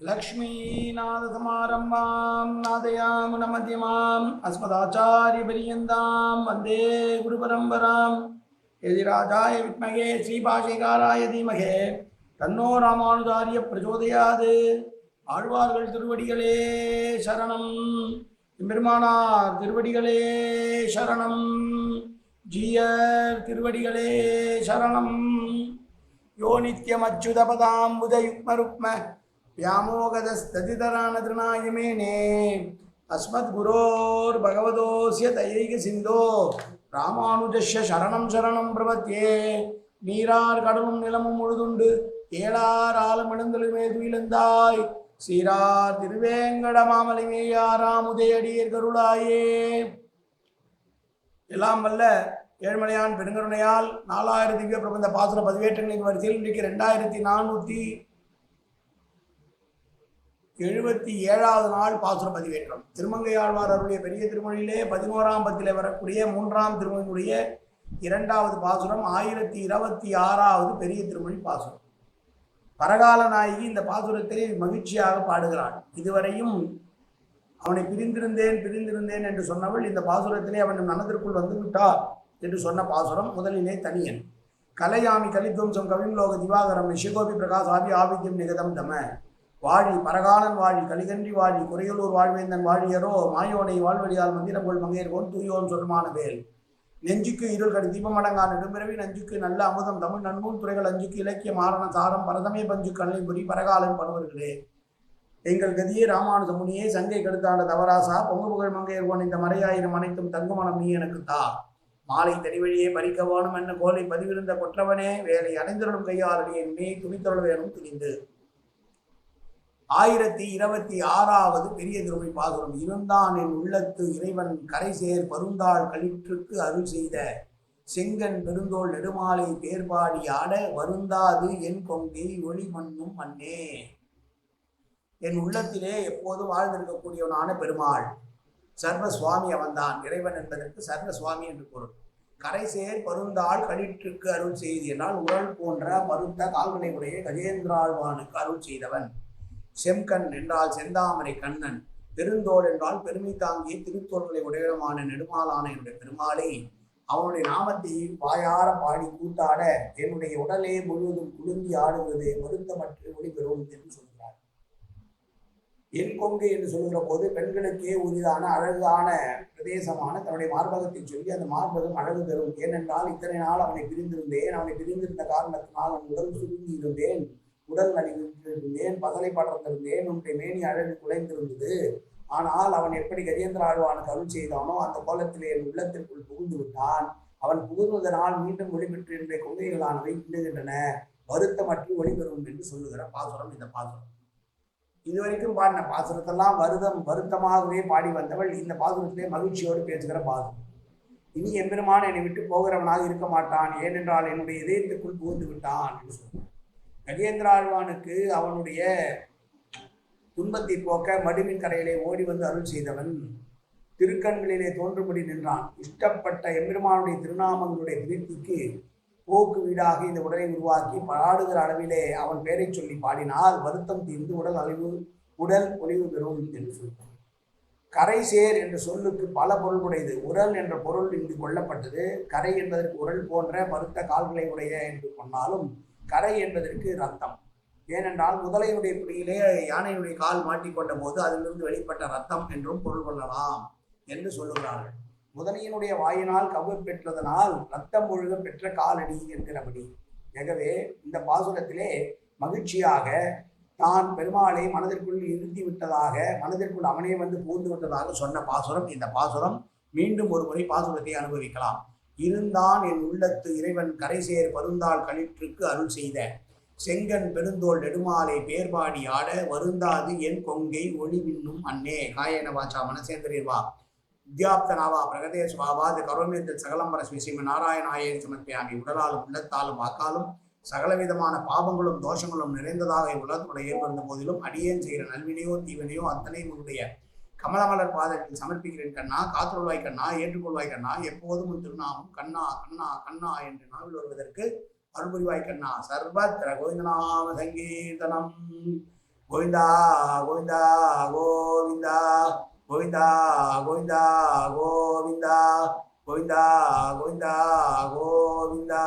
लक्ष्मीनाथसमारम्भां नादयामुनमध्यमाम् अस्मदाचार्यपर्यन्तां वन्दे गुरुपरम्परां यदि राजाय विद्महे श्रीभाषेकाराय धीमहे தன்னோ ராமானுஜாரிய பிரச்சோதயாது ஆழ்வார்கள் திருவடிகளே சரணம் எம்பெருமானார் திருவடிகளே சரணம் ஜீயர் திருவடிகளே சரணம் யோ வியாமோகதஸ்ததிதரானதிருநாயமேனே அஸ்மத் குரோர் பகவதோசிய தயைக சிந்தோ ராமானுஜஸ்ய சரணம் சரணம் பிரபத்தியே நீரார் கடலும் நிலமும் முழுதுண்டு ஏழார் ஆலம் இழந்தலுமே துயிலந்தாய் சீரார் திருவேங்கட மாமலிமேயாராம் உதயடியர் கருளாயே எல்லாம் வல்ல ஏழ்மலையான் பெருங்கருணையால் நாலாயிரத்தி பிரபந்த பாசுர பதிவேற்றங்களின் வரிசையில் இன்றைக்கு ரெண்டாயிரத்தி நானூற்றி எழுபத்தி ஏழாவது நாள் பாசுர பதிவேற்றம். திருமங்கையாழ்வார் அவருடைய பெரிய திருமொழியிலே பதினோராம் பத்தில் வரக்கூடிய மூன்றாம் திருமொழியுடைய இரண்டாவது பாசுரம் ஆயிரத்தி இருபத்தி ஆறாவது பெரிய திருமொழி பாசுரம். பரகால நாயகி இந்த பாசுரத்தை மகிழ்ச்சியாக பாடுகிறான் இதுவரையும் அவனை பிரிந்திருந்தேன் பிரிந்திருந்தேன் என்று சொன்னவள் இந்த பாசுரத்திலே அவன் மனதிற்குள் வந்து விட்டார் என்று சொன்ன பாசுரம் முதலிலே தனியன். கலையாமி கலித்வம்சம் கவிம்லோக திவாகரம் நிஷிகோபி பிரகாஷ் ஆபி ஆபித்யம் நிகதம் தம. வாழி பரகாலன் வாழி கலிகன்றி வாழி குறையலூர் வாழ்வேந்தன் வாழியரோ மாயோனை வாழ்வழியால் மந்திரங்கொள் மங்கையர்கோன் தூயோன் சொல்மான வேல். நெஞ்சுக்கு இருள் கடி தீபமடங்கா நெடும்பிறவி நஞ்சுக்கு நல்ல அமுதம் தமிழ் நன்மூல் துறைகள் அஞ்சுக்கு இலக்கிய மாரண சாரம் பரதமே பஞ்சு கல்லைபுரி பரகாலன் பணுவர்களே எங்கள் கதியே ராமானுஜ முனியே சங்கை கெடுத்தாண்ட தவராசா பொங்கு புகழ் மங்கையர்கோன் இந்த மறையாயிரம் அனைத்தும் தங்குமணம் நீ எனக்கு தா. மாலை தனிவழியே பறிக்க வேணும் என்ன கோலை பதிவிருந்த கொற்றவனே வேலை அடைந்திருடும் கையாளடியே நீ துணித்தொழ வேணும் துணிந்து. ஆயிரத்தி இருபத்தி ஆறாவது பெரிய திருமை பாசுரம் இருந்தான் என் உள்ளத்து இறைவன் கரைசேர் பருந்தாள் களிற்றுக்கு அருள் செய்த. செங்கன் பெருந்தோல் நெடுமாலை தேர்பாடி ஆட வருந்தாது என் கொங்கை ஒளி மண்ணும் மண்ணே. என் உள்ளத்திலே எப்போதும் வாழ்ந்திருக்கக்கூடியவனான பெருமாள். சர்வ சுவாமி அவன்தான். இறைவன் என்பதற்கு சர்வ சுவாமி என்று பொருள். கரைசேர் பருந்தாள் களிற்றுக்கு அருள் செய்து என்றால் உரல் போன்ற மருந்த கால்களை உடைய கஜேந்திராழ்வானுக்கு அருள் செய்தவன். செம்கண் என்றால் செந்தாமரை கண்ணன். பெருந்தோள் என்றால் பெருமை தாங்கிய திருத்தோள்களை உடையமான நெடுமாலான என்னுடைய பெருமாளை அவனுடைய நாமத்தை வாயார பாடி கூத்தாட என்னுடைய உடலே முழுவதும் குலுங்கி ஆடுவது வருத்தமற்று ஒளிபெறும் என்று சொல்கிறார். என் கொங்கு என்று சொல்கிற போது பெண்களுக்கே உரிதான அழகான பிரதேசமான தன்னுடைய மார்பகத்தை சொல்லி அந்த மார்பகம் அழகு தரும். ஏனென்றால் இத்தனை நாள் அவனை பிரிந்திருந்தேன். அவனை பிரிந்திருந்த காரணத்தினால் அவன் உடல் சுருங்கி இருந்தேன் உடல் நலிந்திருந்தேன் பதலை படர்ந்திருந்தேன் உன்னுடைய மேனி அழகு குலைந்திருந்தது. ஆனால் அவன் எப்படி கஜேந்திர ஆழ்வானுக்கு அருள் செய்தானோ அந்த கோலத்திலே என் உள்ளத்திற்குள் புகுந்து விட்டான். அவன் புகுந்ததனால் மீண்டும் ஒளிபெற்று என்னுடைய கொள்கைகளானவை இன்னுகின்றன வருத்தமற்று ஒளிபெறும் என்று சொல்லுகிற பாசுரம் இந்த பாசுரம். இதுவரைக்கும் பாடின பாசுரத்தெல்லாம் வருதம் வருத்தமாகவே பாடி வந்தவள் இந்த பாசுரத்திலே மகிழ்ச்சியோடு பேசுகிற பாசுரம். இனி எம்பெருமான் என்னை விட்டு போகிறவனாக இருக்க மாட்டான். ஏனென்றால் என்னுடைய இதயத்துக்குள் புகுந்து விட்டான் என்று சொல்றான் கஜேந்திராழ்வானுக்கு அவனுடைய துன்பத்தை போக்க மடுவின் கரையிலே ஓடி வந்து அருள் செய்தவன் திருக்கண்களிலே தோன்றும்படி நின்றான். இஷ்டப்பட்ட எம்பெருமானுடைய திருநாமங்களுடைய திருப்திக்கு போக்கு வீடாக இந்த உடலை உருவாக்கி பாடுகிற அளவிலே அவன் பெயரை சொல்லி பாடினால் வருத்தம் தீர்ந்து உடல் அழிவு உடல் ஒளிவு பெறும் என்று சொல்கிறான் கரை சேர் என்ற சொல்லுக்கு பல பொருளுடையது உரல் என்ற பொருள் இங்கு கொள்ளப்பட்டது கரை என்பதற்கு உரல் போன்ற பருத்த கால்களை உடைய என்று சொன்னாலும் கரை என்பதற்கு ரத்தம். ஏனென்றால் முதலையுடைய பிடியிலே யானையுடைய கால் மாட்டிக்கொண்ட போது அதிலிருந்து வெளிப்பட்ட ரத்தம் என்றும் பொருள் கொள்ளலாம் என்று சொல்லுகிறார்கள். முதலையினுடைய வாயினால் கவு பெற்றதனால் ரத்தம் ஒழுக பெற்ற காலடி என்கிறபடி. எனவே இந்த பாசுரத்திலே மகிழ்ச்சியாக தான் பெருமாளை மனதிற்குள் இருத்தி விட்டதாக மனதிற்குள் அவனே வந்து பூந்து விட்டதாக சொன்ன பாசுரம் இந்த பாசுரம் மீண்டும் ஒரு முறை பாசுரத்தை அனுபவிக்கலாம். இருந்தான் என் உள்ளத்து இறைவன் கரைசேர் பருந்தாள் களிற்றுக்கு அருள் செய்த. செங்கன் பெருந்தோள் நெடுமாலை பேர்பாடி ஆட வருந்தாது என் கொங்கை ஒளிவின்னும் அன்னே காயன வாச்சா மனசேந்திரேர்வா வித்யாப்தனாவா பிரகதேஸ்வாவாது கரோமியத்தில் சகலம்பர ஸ்ரீ நாராயணாயே சமர்ப்பியாமி. உடலாலும் உள்ளத்தாலும் வாக்காலும் சகலவிதமான பாவங்களும் தோஷங்களும் நிறைந்ததாக உலகத்துடைய ஏற்படுத்த போதிலும் அடியேன் செய்கிற நல்வினையோ தீவினையோ அத்தனை உன்னுடைய கமலமலர் பாதத்தில் சமர்ப்பிக்கிறேன் கண்ணா காத்துள்வாய் கண்ணா ஏற்றுக்கொள்வாய் கண்ணா எப்போதும் உன் திருநாமம் கண்ணா கண்ணா கண்ணா என்று நாவில் வருவதற்கு அருள்புரிவாய் கண்ணா. சர்வத்திர கோவிந்தநாம சங்கீர்த்தனம் கோவிந்தா கோவிந்தா கோவிந்தா கோவிந்தா கோவிந்தா கோவிந்தா கோவிந்தா கோவிந்தா கோவிந்தா.